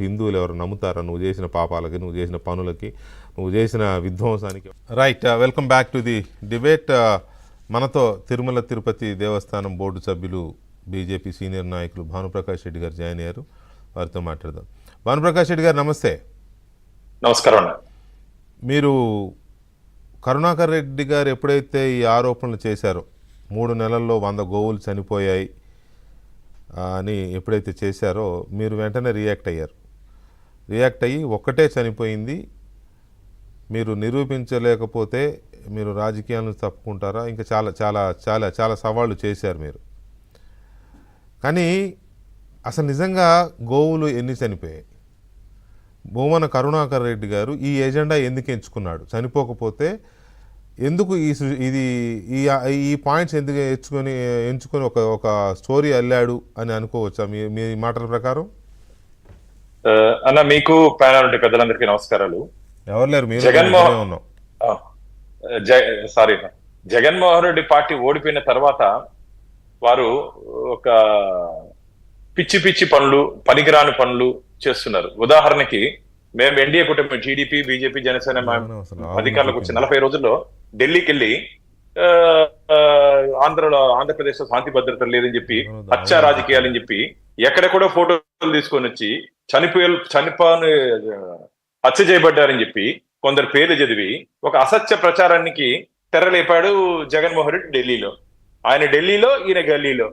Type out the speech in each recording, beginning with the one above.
హిందువులు ఎవరు నమ్ముతారా? నువ్వు చేసిన పాపాలకి నువ్వు చేసిన పనులకి నువ్వు చేసిన విధ్వంసానికి. Right welcome back to the debate మనతో తిరుమల తిరుపతి దేవస్థానం బోర్డు సభ్యులు బీజేపీ సీనియర్ నాయకులు భానుప్రకాష్ రెడ్డి గారు జాయిన్ అయ్యారు. వారితో మాట్లాడదాం. భానుప్రకాష్ రెడ్డి గారు నమస్తే. నమస్కారం మీరు కరుణాకర్ రెడ్డి గారు ఎప్పుడైతే ఈ ఆరోపణలు చేశారో మూడు నెలల్లో వంద గోవులు చనిపోయాయి అని ఎప్పుడైతే చేశారో మీరు వెంటనే రియాక్ట్ అయ్యారు. రియాక్ట్ అయ్యి ఒక్కటే చనిపోయింది. మీరు నిరూపించలేకపోతే మీరు రాజకీయాలను తప్పుకుంటారా? ఇంకా చాలా చాలా చాలా చాలా సవాళ్ళు చేశారు మీరు. కానీ అసలు నిజంగా గోవులు ఎన్ని చనిపోయాయి? భూమన కరుణాకర్ రెడ్డి గారు ఈ ఎజెండా ఎందుకు ఎంచుకున్నాడు? చనిపోకపోతే ఎందుకు ఈ ఇది ఈ ఈ పాయింట్స్ ఎందుకు ఎంచుకొని ఎంచుకొని ఒక ఒక స్టోరీ అల్లాడు అని అనుకోవచ్చా మీ మీ మాటల ప్రకారం? అన్న మీకు ప్యానల్ ఉండే పెద్దలందరికీ నమస్కారాలు. ఎవరు లేరు మీరు జగన్మోహన్- సారీ. జగన్మోహన్ రెడ్డి పార్టీ ఓడిపోయిన తర్వాత వారు ఒక పిచ్చి పిచ్చి పనులు పనికిరాని పనులు చేస్తున్నారు. ఉదాహరణకి మేము ఎన్డీఏ కుటుంబం టీడీపీ బీజేపీ జనసేన అధికారులకు వచ్చి నలభై రోజుల్లో ఢిల్లీకి వెళ్ళి ఆంధ్రలో ఆంధ్రప్రదేశ్లో శాంతి భద్రత లేదని చెప్పి హత్య రాజకీయాలని చెప్పి ఎక్కడెక్కడో ఫోటోలు తీసుకొని వచ్చి చనిపోయే చనిపోని హత్య చేయబడ్డారని చెప్పి కొందరు పేర్లు చదివి ఒక అసత్య ప్రచారానికి తెరలేపాడు జగన్మోహన్ రెడ్డి ఢిల్లీలో. ఆయన ఢిల్లీలో ఈయన గల్లీలో.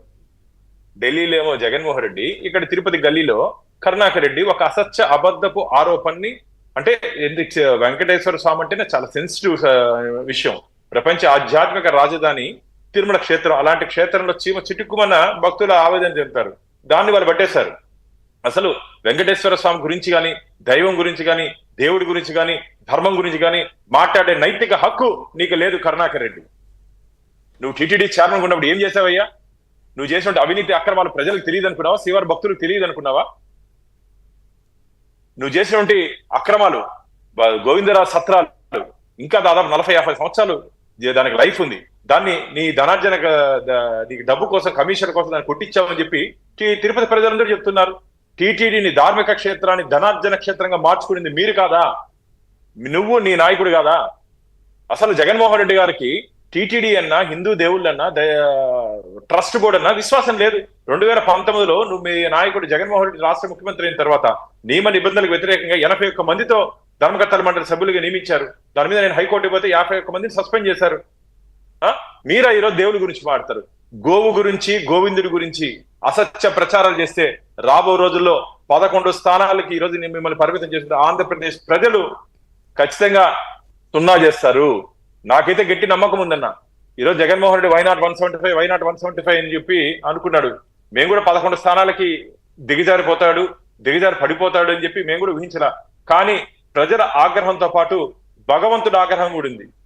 ఢిల్లీలో ఏమో జగన్మోహన్ రెడ్డి ఇక్కడ తిరుపతి గల్లీలో కరుణాకర్ రెడ్డి ఒక అసత్య అబద్ధపు ఆరోపణని అంటే ఎందుకు వెంకటేశ్వర స్వామి అంటేనే చాలా సెన్సిటివ్ విషయం. ప్రపంచ ఆధ్యాత్మిక రాజధాని తిరుమల క్షేత్రం. అలాంటి క్షేత్రంలో చీమ చిటుక్కుమన్న భక్తుల ఆవేదన చెందుతారు. దాన్ని వాళ్ళు పట్టేశారు. అసలు వెంకటేశ్వర స్వామి గురించి కానీ దైవం గురించి కానీ దేవుడి గురించి గాని ధర్మం గురించి కానీ మాట్లాడే నైతిక హక్కు నీకు లేదు కరుణాకర్ రెడ్డి. నువ్వు టీటీడీ చైర్మన్ ఉన్నప్పుడు ఏం చేసావయ్యా? నువ్వు చేసినట్టు అవినీతి అక్రమాలు ప్రజలకు తెలియదు అనుకున్నావా? శ్రీవారి భక్తులకు తెలియదు అనుకున్నావా? నువ్వు చేసినటువంటి అక్రమాలు గోవిందరావు సత్రాలు ఇంకా దాదాపు నలభై యాభై సంవత్సరాలు దానికి లైఫ్ ఉంది. దాన్ని నీ ధనార్జన నీకు డబ్బు కోసం కమిషన్ కోసం దాన్ని కొట్టించామని చెప్పి తిరుపతి ప్రజలందరూ చెప్తున్నారు. టీటీడీని ధార్మిక క్షేత్రాన్ని ధనార్జన క్షేత్రంగా మార్చుకునింది మీరు కాదా? నువ్వు నీ నాయకుడు కాదా? అసలు జగన్మోహన్ రెడ్డి గారికి టీటీడీ అన్నా హిందూ దేవుళ్ళన్నా ట్రస్ట్ బోర్డు అన్నా విశ్వాసం లేదు. రెండు వేల పంతొమ్మిదిలో నువ్వు మీ నాయకుడు జగన్మోహన్ రెడ్డి రాష్ట్ర ముఖ్యమంత్రి అయిన తర్వాత నియమ నిబంధనలకు వ్యతిరేకంగా ఎనభై ఒక్క మందితో ధర్మకర్తల మండలి సభ్యులుగా నియమించారు. దాని మీద నేను హైకోర్టు పోతే యాభై ఒక్క మందిని సస్పెండ్ చేశారు. మీరా ఈరోజు దేవుడి గురించి మాడతారు గోవు గురించి గోవిందుడి గురించి అసత్య ప్రచారాలు చేస్తే రాబో రోజుల్లో పదకొండు స్థానాలకి ఈ రోజు మిమ్మల్ని పరిమితం చేసిన ఆంధ్రప్రదేశ్ ప్రజలు ఖచ్చితంగా సున్నా చేస్తారు. నాకైతే గట్టి నమ్మకం ఉందన్న. ఈరోజు Jaganmohan Reddy why not one seventy five why not one seventy five అని చెప్పి అనుకున్నాడు. మేము కూడా పదకొండు స్థానాలకి దిగజారిపోతాడు దిగజారి పడిపోతాడు అని చెప్పి మేము కూడా ఊహించలా. కానీ ప్రజల ఆగ్రహంతో పాటు భగవంతుడు ఆగ్రహం కూడా ఉంది